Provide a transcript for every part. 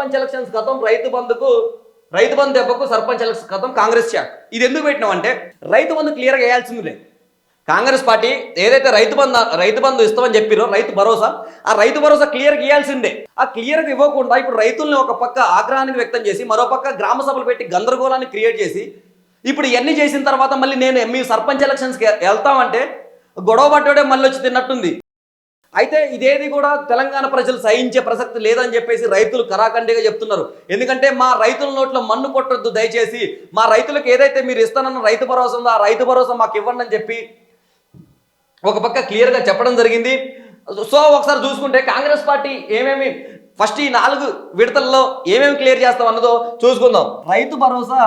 Sarpanch elections గతం రైతు బంధుకు రైతు బంధు దెబ్బకు సర్పంచ్ ఎలక్షన్స్ గతం కాంగ్రెస్ చేయాలి ఇది ఎందుకు పెట్టినాం అంటే రైతు బంధు క్లియర్గా వేయాల్సింది లేదు. కాంగ్రెస్ పార్టీ ఏదైతే రైతు బంధు రైతు బంధు ఇస్తామని చెప్పిరో రైతు భరోసా ఆ రైతు భరోసా క్లియర్గా ఇవ్వాల్సిందే. ఆ క్లియర్గా ఇవ్వకుండా ఇప్పుడు రైతుల్ని ఒక పక్క ఆగ్రహానికి వ్యక్తం చేసి మరో పక్క గ్రామ సభలు పెట్టి గందరగోళాన్ని క్రియేట్ చేసి ఇప్పుడు ఇవన్నీ చేసిన తర్వాత మళ్ళీ నేను మీ సర్పంచ్ ఎలక్షన్స్కి వెళ్తామంటే గొడవ పట్టడే మళ్ళీ వచ్చి తిన్నట్టుంది. అయితే ఇదేది కూడా తెలంగాణ ప్రజలు సహించే ప్రసక్తి లేదని చెప్పేసి రైతులు కరాఖండిగా చెప్తున్నారు. ఎందుకంటే మా రైతుల నోట్లో మన్ను కొట్టద్దు దయచేసి. మా రైతులకు ఏదైతే మీరు ఇస్తానన్న రైతు భరోసా ఉందో ఆ రైతు భరోసా మాకు ఇవ్వండి అని చెప్పి ఒక పక్క క్లియర్గా చెప్పడం జరిగింది. సో ఒకసారి చూసుకుంటే కాంగ్రెస్ పార్టీ ఏమేమి ఫస్ట్ ఈ నాలుగు విడతల్లో ఏమేమి క్లియర్ చేస్తాం అన్నదో చూసుకుందాం. రైతు భరోసా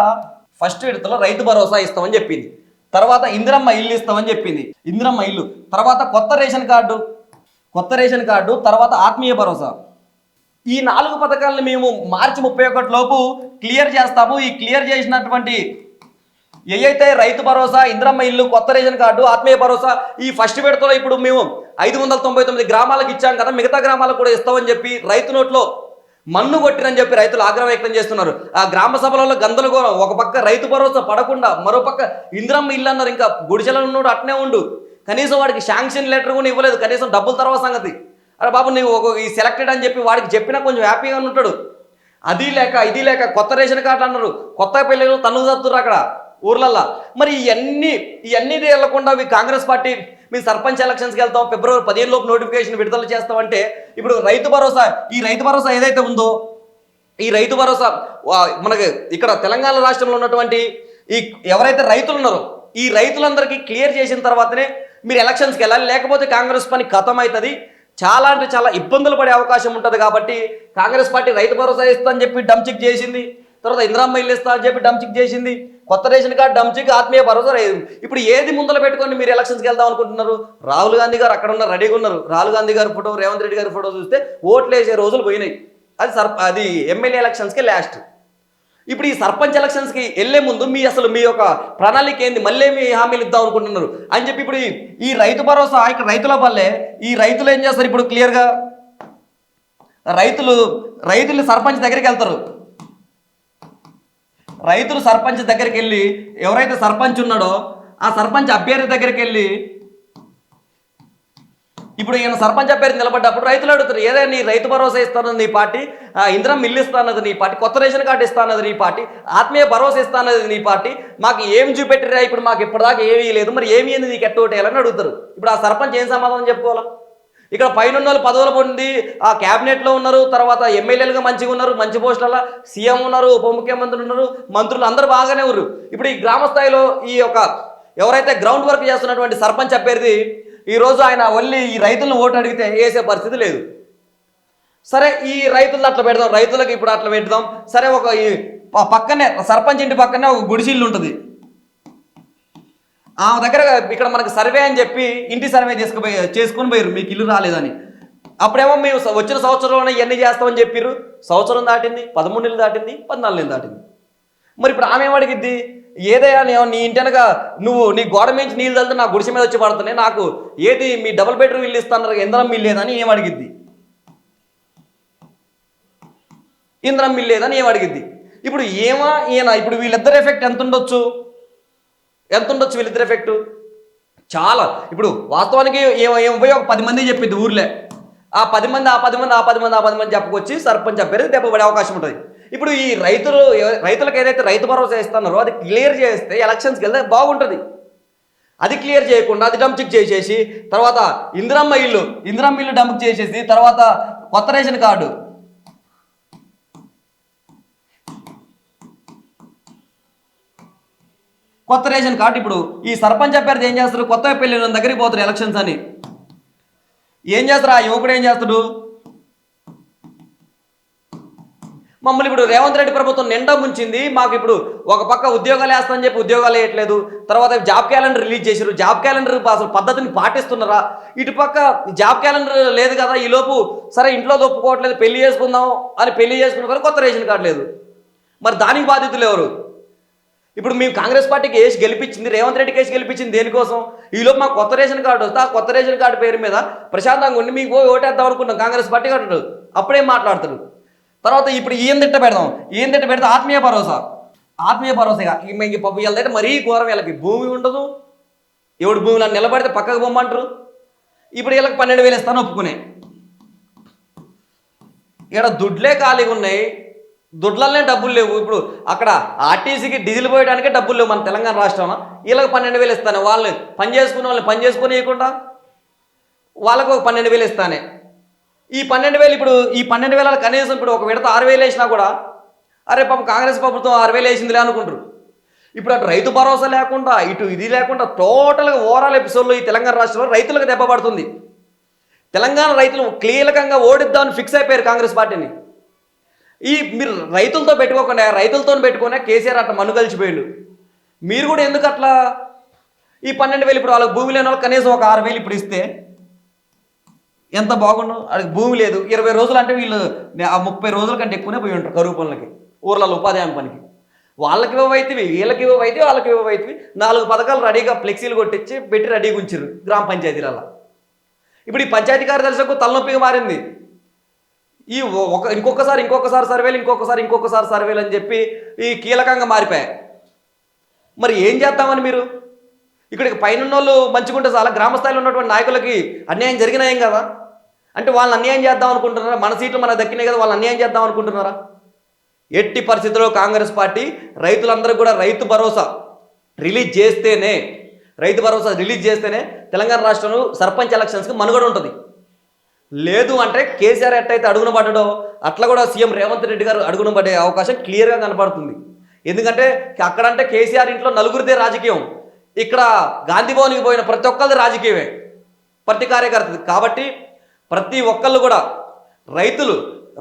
ఫస్ట్ విడతలో రైతు భరోసా ఇస్తామని చెప్పింది. తర్వాత ఇందిరమ్మ ఇల్లు ఇస్తామని చెప్పింది. ఇందిరమ్మ ఇల్లు. తర్వాత కొత్త రేషన్ కార్డు. కొత్త రేషన్ కార్డు తర్వాత ఆత్మీయ భరోసా. ఈ నాలుగు పథకాలను మేము మార్చి ముప్పై ఒకటి లోపు క్లియర్ చేస్తాము. ఈ క్లియర్ చేసినటువంటి ఏవైతే రైతు భరోసా ఇంద్రమ్మ ఇల్లు కొత్త రేషన్ కార్డు ఆత్మీయ భరోసా ఈ ఫస్ట్ విడతలో ఇప్పుడు మేము ఐదు వందల తొంభై తొమ్మిది గ్రామాలకు ఇచ్చాం కదా మిగతా గ్రామాలకు కూడా ఇస్తామని చెప్పి రైతు నోట్లో మన్ను కొట్టినని చెప్పి రైతులు ఆగ్రహం వ్యక్తం చేస్తున్నారు. ఆ గ్రామ సభలలో గందరగోళం. ఒక పక్క రైతు భరోసా పడకుండా మరో పక్క ఇంద్రమ్మ ఇల్లు అన్నారు. ఇంకా గుడిసెల ఉన్నాడు అట్నే ఉండు. కనీసం వాడికి శాంక్షన్ లెటర్ కూడా ఇవ్వలేదు కనీసం డబ్బుల తర్వాత సంగతి. అరే బాబు నీవు ఒక ఈ సెలెక్టెడ్ అని చెప్పి వాడికి చెప్పినా కొంచెం హ్యాపీగా ఉంటాడు అది లేక ఇది లేక కొత్త రేషన్ కార్డు అన్నారు. కొత్త పెళ్ళిళ్ళు తనుగు చదువుతారు అక్కడ ఊర్లల్లో. మరి ఇవన్నీ ఇవన్నీ వెళ్ళకుండా మీ కాంగ్రెస్ పార్టీ మీ సర్పంచ్ ఎలక్షన్స్కి వెళ్తాం ఫిబ్రవరి పదిహేను లోపు నోటిఫికేషన్ విడుదల చేస్తామంటే ఇప్పుడు రైతు భరోసా ఈ రైతు భరోసా ఏదైతే ఉందో ఈ రైతు భరోసా వా- మనకి ఇక్కడ తెలంగాణ రాష్ట్రంలో ఉన్నటువంటి ఈ ఎవరైతే రైతులు ఉన్నారో ఈ రైతులందరికీ క్లియర్ చేసిన తర్వాతనే మీరు ఎలక్షన్స్కి వెళ్ళాలి. లేకపోతే కాంగ్రెస్ పని ఖతం అవుతుంది చాలా అంటే చాలా ఇబ్బందులు పడే అవకాశం ఉంటుంది కాబట్టి కాంగ్రెస్ పార్టీ రైతు భరోసా ఇస్తా అని చెప్పి డంచిక్ చేసింది. తర్వాత ఇందిరామ్మ ఇల్లు ఇస్తా అని చెప్పి డంచిక్ చేసింది. కొత్త రేషన్ కార్డు డంచిక్ ఆత్మీయ భరోసా లేదు. ఇప్పుడు ఏది ముందర పెట్టుకొని మీరు ఎలక్షన్స్కి వెళ్దాం అనుకుంటున్నారు? రాహుల్ గాంధీ గారు అక్కడ ఉన్న రెడీగా ఉన్నారు. రాహుల్ గాంధీ గారి ఫోటో రేవంత్ రెడ్డి గారి ఫోటో చూస్తే ఓట్లు వేసే రోజులు పోయినాయి. అది సర్ అది ఎమ్మెల్యే ఎలక్షన్స్కే లాస్ట్ ఇప్పుడు ఈ సర్పంచ్ ఎలక్షన్స్కి వెళ్ళే ముందు మీ అసలు మీ యొక్క ప్రణాళిక ఏంది? మళ్ళీ మీ హామీలు ఇద్దాం అనుకుంటున్నారు. అని చెప్పి ఇప్పుడు ఈ- రైతు భరోసా ఇక్కడ రైతుల వల్లే ఈ రైతులు ఏం చేస్తారు ఇప్పుడు క్లియర్గా రైతులు రైతులు సర్పంచ్ దగ్గరికి వెళ్తారు. రైతులు సర్పంచ్ దగ్గరికి వెళ్ళి ఎవరైతే సర్పంచ్ ఉన్నాడో ఆ సర్పంచ్ అభ్యర్థి దగ్గరికి వెళ్ళి ఇప్పుడు ఈయన సర్పంచ్ పేరు నిలబడ్డప్పుడు రైతులు అడుగుతారు ఏదైనా నీ రైతు భరోసా ఇస్తానది నీ పార్టీ? ఆ, ఇంద్రం మిల్లు ఇస్తానది నీ పార్టీ? కొత్త రేషన్ కార్డు ఇస్తానది నీ పార్టీ? ఆత్మీయ భరోసా ఇస్తానది నీ పార్టీ? మాకు ఏం చూపెట్టిరా ఇప్పుడు మాకు ఇప్పటిదాకా ఏమీ లేదు. మరి ఏమి ఏంది నీకు ఎట్ట ఓటేయాలని అడుగుతారు. ఇప్పుడు ఆ సర్పంచ్ ఏం సమాధానం చెప్పుకోవాలా? ఇక్కడ పైన ఉన్న వాళ్ళు పదవులు పొంది ఆ క్యాబినెట్లో ఉన్నారు. తర్వాత ఎమ్మెల్యేలుగా మంచిగా ఉన్నారు. మంచి పోస్టులలో సీఎం ఉన్నారు. ఉప ముఖ్యమంత్రులు ఉన్నారు. మంత్రులు అందరూ బాగానే ఉన్నారు. ఇప్పుడు ఈ గ్రామ స్థాయిలో ఈ యొక్క ఎవరైతే గ్రౌండ్ వర్క్ చేస్తున్నటువంటి సర్పంచ్ అభ్యర్థి ఈ రోజు ఆయన వల్లి ఈ రైతులను ఓటు అడిగితే వేసే పరిస్థితి లేదు. సరే ఈ రైతులను అట్లా పెడదాం రైతులకు ఇప్పుడు అట్లా పెడదాం. సరే ఒక ఈ పక్కనే సర్పంచ్ ఇంటి పక్కనే ఒక గుడిసిల్లు ఉంటుంది. ఆ దగ్గర ఇక్కడ మనకు సర్వే అని చెప్పి ఇంటి సర్వే చేసుకుపోయి చేసుకొని పోయారు మీకు ఇల్లు రాలేదని. అప్పుడేమో మేము వచ్చిన సంవత్సరంలోనే ఇవన్నీ చేస్తామని చెప్పారు సంవత్సరం దాటింది పదమూడు నెలలు దాటింది పద్నాలుగు నెలలు దాటింది. మరి ఇప్పుడు ఆమె ఏమడిగిద్ది ఏదైనా ఏదయ్యా నీ నీ ఇంటి వెనక నువ్వు నీ గోడ మించి నీళ్ళు తల్లితే నా గుడిసె మీద వచ్చి పడుతున్నాయి. నాకు ఏది మీ డబుల్ బెడ్రూమ్ ఇల్లు ఇస్తాన్నారు ఇంద్రం మిల్ లేదని ఏం అడిగిద్ది? ఇంద్రం మిల్ లేదని ఏం అడిగిద్ది? ఇప్పుడు ఏమా ఈయన ఇప్పుడు వీళ్ళిద్దరు ఎఫెక్ట్ ఎంత ఉండొచ్చు? ఎంత ఉండొచ్చు వీళ్ళిద్దరు ఎఫెక్ట్? చాలా. ఇప్పుడు వాస్తవానికి ఏమో పోయి ఒక పది మంది చెప్పింది ఊర్లే. ఆ పది మంది ఆ పది మంది ఆ పది మంది ఆ పది మంది చెప్పుకొచ్చి సర్పంచ్ చెప్పారు దెబ్బ పడే అవకాశం ఉంటుంది. ఇప్పుడు ఈ రైతులు రైతులకు ఏదైతే రైతు భరోసా ఇస్తున్నారో అది క్లియర్ చేస్తే ఎలక్షన్స్కి వెళ్తే బాగుంటుంది. అది క్లియర్ చేయకుండా అది డంప్ చేసేసి తర్వాత ఇందిరమ్మ ఇల్లు ఇందిరమ్మ ఇల్లు డంప్ చేసేసి తర్వాత కొత్త రేషన్ కార్డు. కొత్త రేషన్ కార్డు ఇప్పుడు ఈ సర్పంచ్ అభ్యర్థి ఏం చేస్తారు కొత్తగా పెళ్ళి దగ్గరికి పోతారు ఎలక్షన్స్ అని. ఏం చేస్తారు ఆ యువకుడు ఏం చేస్తాడు? మమ్మల్ని ఇప్పుడు రేవంత్ రెడ్డి ప్రభుత్వం నిండా ముంచింది. మాకు ఇప్పుడు ఒక పక్క ఉద్యోగాలు వేస్తామని చెప్పి ఉద్యోగాలు వేయట్లేదు. తర్వాత జాబ్ క్యాలెండర్ రిలీజ్ చేశారు. జాబ్ క్యాలెండర్ అసలు పద్ధతిని పాటిస్తున్నారా? ఇటు పక్క జాబ్ క్యాలెండర్ లేదు కదా ఈలోపు సరే ఇంట్లో ఒప్పుకోవట్లేదు పెళ్ళి చేసుకుందాం అని పెళ్ళి చేసుకున్న కానీ కొత్త రేషన్ కార్డు లేదు. మరి దానికి బాధితులు ఎవరు? ఇప్పుడు మేము కాంగ్రెస్ పార్టీకి వేసి గెలిపించింది రేవంత్ రెడ్డికి వేసి గెలిపించింది దేనికోసం? ఈలోపు మాకు కొత్త రేషన్ కార్డు వస్తే ఆ కొత్త రేషన్ కార్డు పేరు మీద ప్రశాంతంగా ఉండి మీకు పోయి ఓటేద్దాం అనుకున్నాం కాంగ్రెస్ పార్టీ కార్డు అప్పుడే మాట్లాడతారు తర్వాత ఇప్పుడు ఈయన తిట్ట పెడదాం. ఈయన తిట్ట పెడితే ఆత్మీయ భరోసా. ఆత్మీయ భరోసాగా ఇంక. పప్పు వీళ్ళదైతే మరీ ఘోరం వీళ్ళకి. భూమి ఉండదు. ఎవడు భూమిలో నిలబడితే పక్కకు పొమ్మంటారు. ఇప్పుడు వీళ్ళకి పన్నెండు వేలు ఇస్తాను ఒప్పుకునే. ఇక్కడ దుడ్లే ఖాళీగా ఉన్నాయి. దుడ్లనే డబ్బులు లేవు. ఇప్పుడు అక్కడ ఆర్టీసీకి డీజిల్ పోయడానికే డబ్బులు లేవు మన తెలంగాణ రాష్ట్రంలో. వీళ్ళకి పన్నెండు వేలు ఇస్తాను. వాళ్ళు పని చేసుకున్న వాళ్ళని పని చేసుకుని ఇవ్వకుండా వాళ్ళకు ఒక పన్నెండు వేలు ఇస్తానే. ఈ పన్నెండు వేలు ఇప్పుడు ఈ పన్నెండు వేల కనీసం ఇప్పుడు ఒక విడత ఆరు వేలు వేసినా కూడా అరే పాపం కాంగ్రెస్ ప్రభుత్వం ఆరు వేలు వేసిందిలే అనుకుంటారు. ఇప్పుడు అటు రైతు భరోసా లేకుండా ఇటు ఇది లేకుండా టోటల్గా ఓవరాల్ ఎపిసోడ్లో ఈ తెలంగాణ రాష్ట్రంలో రైతులకు దెబ్బ పడుతుంది. తెలంగాణ రైతులు క్లీలకంగా ఓడిద్దామని ఫిక్స్ అయిపోయారు కాంగ్రెస్ పార్టీని. ఈ మీరు రైతులతో పెట్టుకోకుండా రైతులతో పెట్టుకునే కేసీఆర్ అట్లా మనుగలిచిపోయాడు మీరు కూడా ఎందుకు అట్లా ఈ పన్నెండు వేలు ఇప్పుడు వాళ్ళకి భూమి లేని వాళ్ళకి కనీసం ఒక ఆరు వేలు ఇప్పుడు ఇస్తే ఎంత బాగుండు? అది భూమి లేదు. ఇరవై రోజులు అంటే వీళ్ళు ఆ ముప్పై రోజుల కంటే ఎక్కువనే పోయి ఉంటారు కరువు పనులకి ఊర్లలో ఉపాధి హామీ పనికి. వాళ్ళకి ఇవ్వవైతే వీళ్ళకి ఇవ్వవైతే వాళ్ళకి ఇవ్వవైతే నాలుగు పథకాలు రెడీగా ఫ్లెక్సీలు కొట్టించి పెట్టి రెడీగా ఉంచారు గ్రామ పంచాయతీలలో ఇప్పుడు ఈ పంచాయతీ కార్యదర్శకు తలనొప్పిగా మారింది. ఈ ఒక ఇంకొకసారి ఇంకొకసారి సర్వేలు ఇంకొకసారి ఇంకొకసారి సర్వేలు అని చెప్పి ఈ కీలకంగా మారిపోయాయి. మరి ఏం చేద్దామని మీరు? ఇక్కడికి పైన వాళ్ళు మంచిగుంటే చాలా గ్రామ స్థాయిలో ఉన్నటువంటి నాయకులకి అన్యాయం జరిగినాయం కదా? అంటే వాళ్ళని అన్యాయం చేద్దాం అనుకుంటున్నారా? మన సీట్లు మన దక్కినాయి కదా వాళ్ళని అన్యాయం చేద్దాం అనుకుంటున్నారా? ఎట్టి పరిస్థితుల్లో కాంగ్రెస్ పార్టీ రైతులందరూ కూడా రైతు భరోసా రిలీజ్ చేస్తేనే రైతు భరోసా రిలీజ్ చేస్తేనే తెలంగాణ రాష్ట్రంలో సర్పంచ్ ఎలక్షన్స్కి మనుగడ ఉంటుంది. లేదు అంటే కేసీఆర్ ఎట్టయితే అడుగున పడ్డాడో అట్లా కూడా సీఎం రేవంత్ రెడ్డి గారు అడుగున పడే అవకాశం క్లియర్గా కనపడుతుంది. ఎందుకంటే అక్కడంటే కేసీఆర్ ఇంట్లో నలుగురిదే రాజకీయం. ఇక్కడ గాంధీ భవన్కి పోయిన ప్రతి ఒక్కరిది రాజకీయమే. ప్రతి కార్యకర్తది. కాబట్టి ప్రతి ఒక్కళ్ళు కూడా రైతులు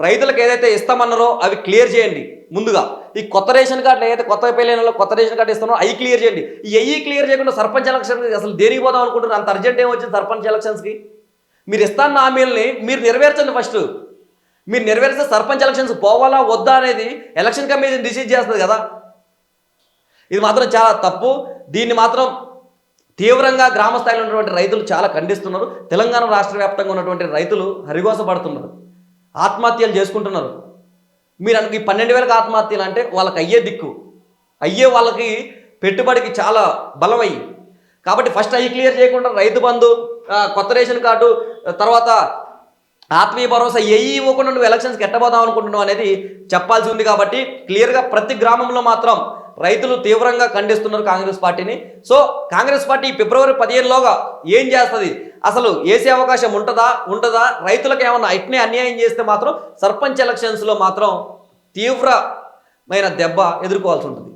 రైతులకు ఏదైతే ఇస్తామన్నారో అవి క్లియర్ చేయండి ముందుగా. ఈ కొత్త రేషన్ కార్డులు ఏదైతే కొత్త పెళ్ళైన కొత్త రేషన్ కార్డు ఇస్తున్నారో అవి క్లియర్ చేయండి. ఈ అయ్యి క్లియర్ చేయకుండా సర్పంచ్ ఎలక్షన్ అసలు దేనికి పోదాం అనుకుంటున్నారు? అంత అర్జెంట్ ఏమొచ్చింది సర్పంచ్ ఎలక్షన్స్కి? మీరు ఇస్తాన్న హామీలని మీరు నెరవేర్చండి ఫస్ట్. మీరు నెరవేర్స్తే సర్పంచ్ ఎలక్షన్స్ పోవాలా వద్దా అనేది ఎలక్షన్ కమిషన్ డిసైడ్ చేస్తుంది కదా. ఇది మాత్రం చాలా తప్పు. దీన్ని మాత్రం తీవ్రంగా గ్రామ స్థాయిలో ఉన్నటువంటి రైతులు చాలా ఖండిస్తున్నారు. తెలంగాణ రాష్ట్ర వ్యాప్తంగా ఉన్నటువంటి రైతులు హరిగోసపడుతున్నారు. ఆత్మహత్యలు చేసుకుంటున్నారు. మీరు అనుకు ఈ పన్నెండు వేలకు ఆత్మహత్యలు అంటే వాళ్ళకి అయ్యే దిక్కు. అయ్యే వాళ్ళకి పెట్టుబడికి చాలా బలం అయ్యి కాబట్టి ఫస్ట్ అవి క్లియర్ చేయకుండా రైతు బంధు కొత్త రేషన్ కార్డు తర్వాత ఆత్మీయ భరోసా ఏవి ఇవ్వకుండా నువ్వు ఎలక్షన్స్కి ఎట్టబోదాం అనుకుంటున్నావు అనేది చెప్పాల్సి ఉంది కాబట్టి క్లియర్గా ప్రతి గ్రామంలో మాత్రం రైతులు తీవ్రంగా ఖండిస్తున్నారు Congress party. So Congress party ఫిబ్రవరి పదిహేనులోగా ఏం చేస్తుంది? అసలు వేసే అవకాశం ఉంటుందా? ఉంటుందా రైతులకు ఏమన్నా ఇట్నే అన్యాయం చేస్తే మాత్రం సర్పంచ్ ఎలక్షన్స్లో మాత్రం తీవ్రమైన దెబ్బ ఎదుర్కోవాల్సి ఉంటుంది.